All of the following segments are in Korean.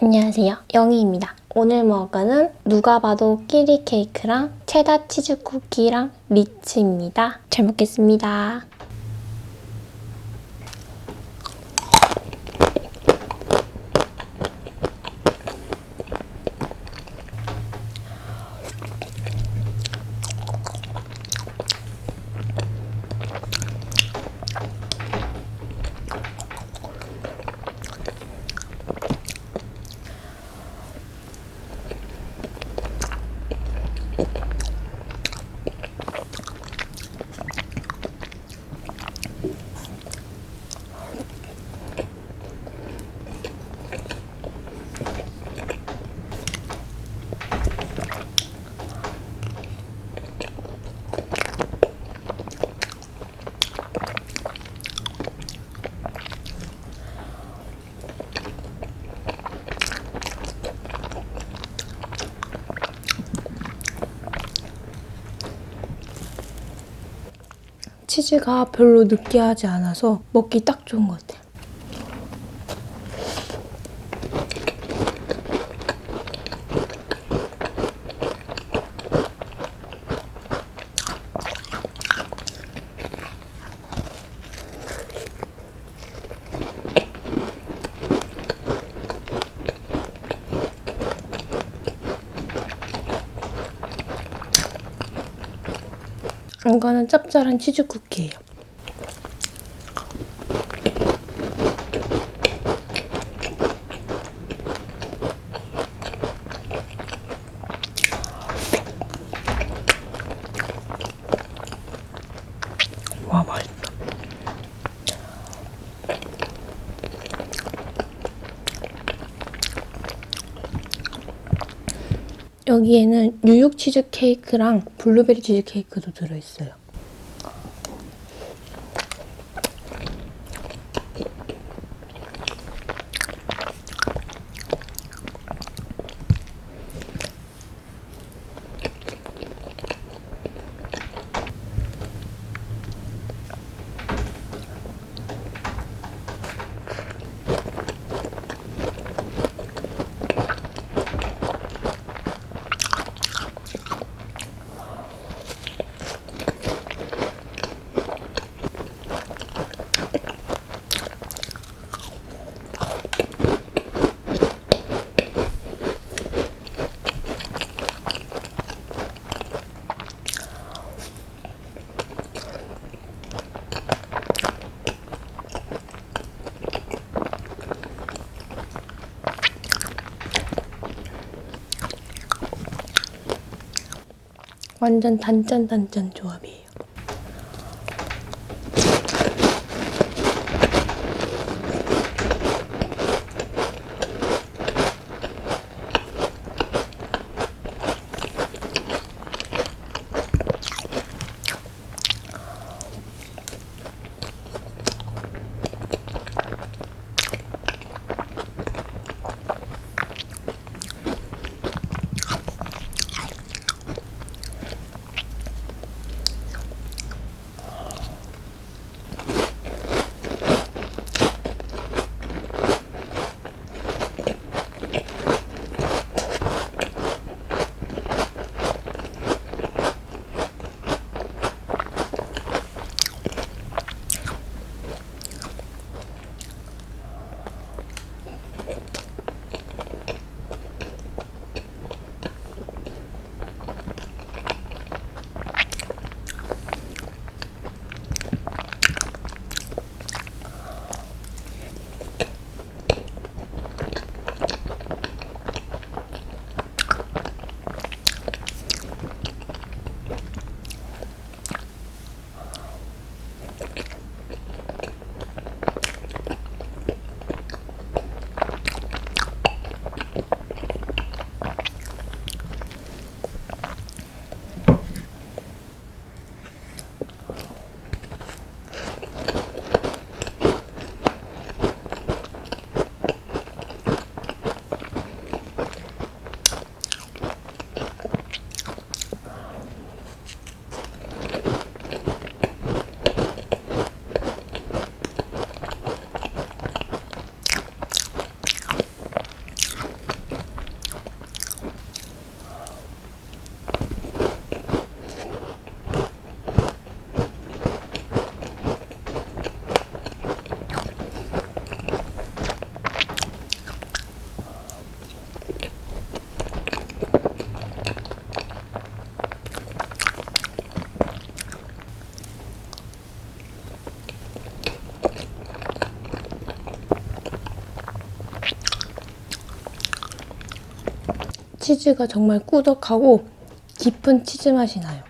안녕하세요. 영희입니다. 오늘 먹을 누가 봐도 끼리 케이크랑 체다 치즈 쿠키랑 리츠입니다. 잘 먹겠습니다. 치즈가 별로 느끼하지 않아서 먹기 딱 좋은 것 같아요. 이거는 짭짤한 치즈 쿠키예요. 와 맛있다. 여기에는 뉴욕 치즈 케이크랑 블루베리 치즈 케이크도 들어있어요. 완전 단짠 단짠 조합이에요. 치즈가 정말 꾸덕하고 깊은 치즈 맛이 나요.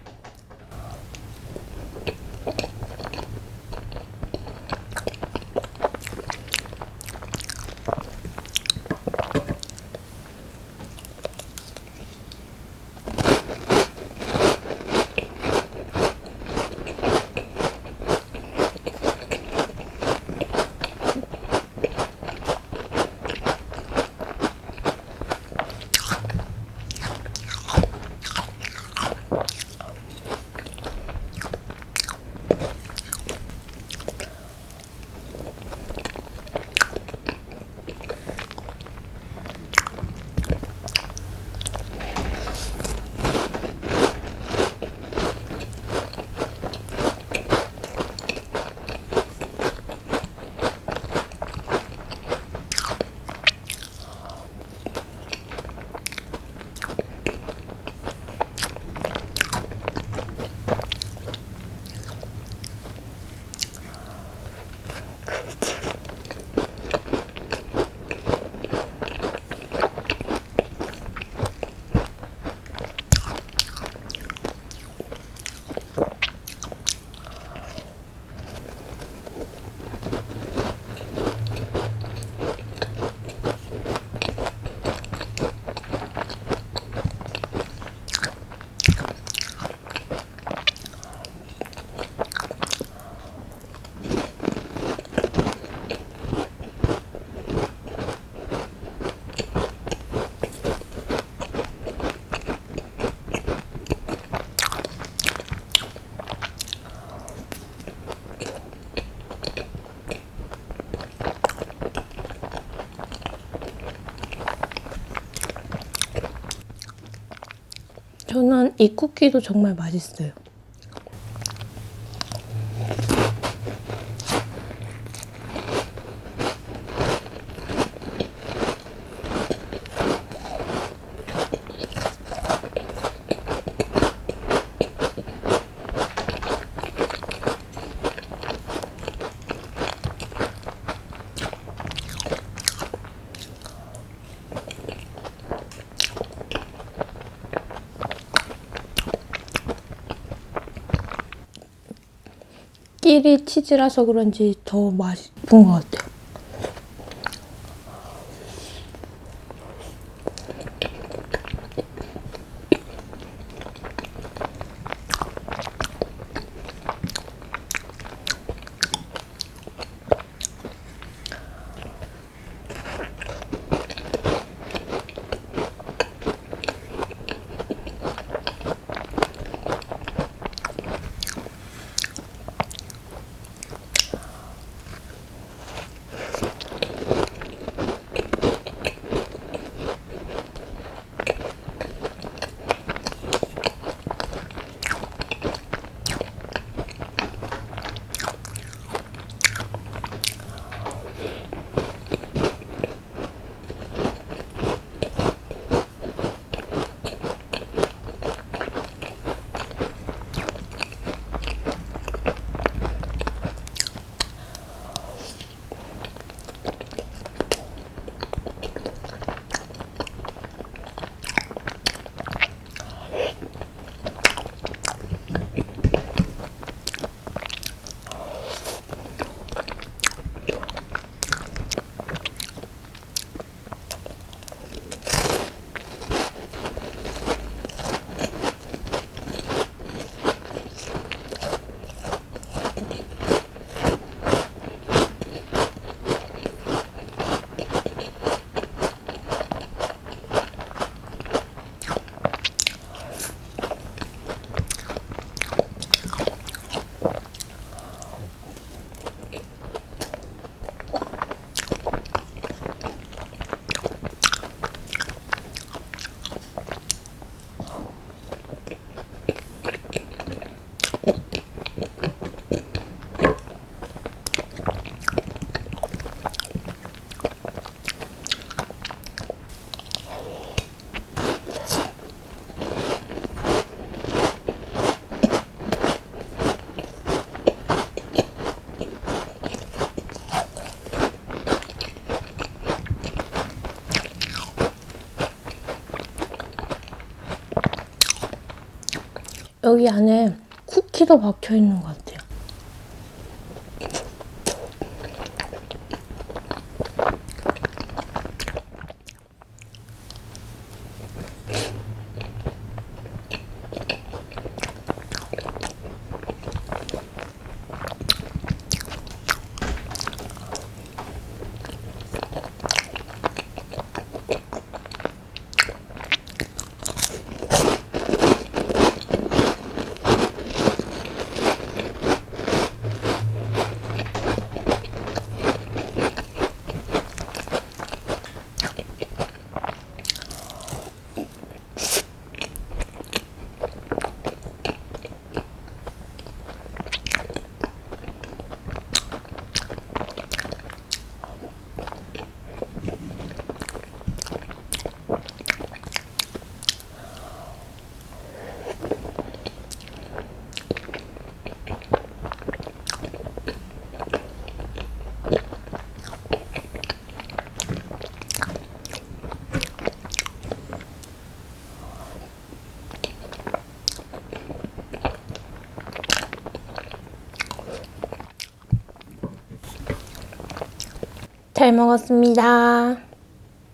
이 쿠키도 정말 맛있어요. 끼리 치즈라서 그런지 더 맛있은 것 같아요. 여기 안에 쿠키도 박혀 있는 것 같아요. 잘 먹었습니다.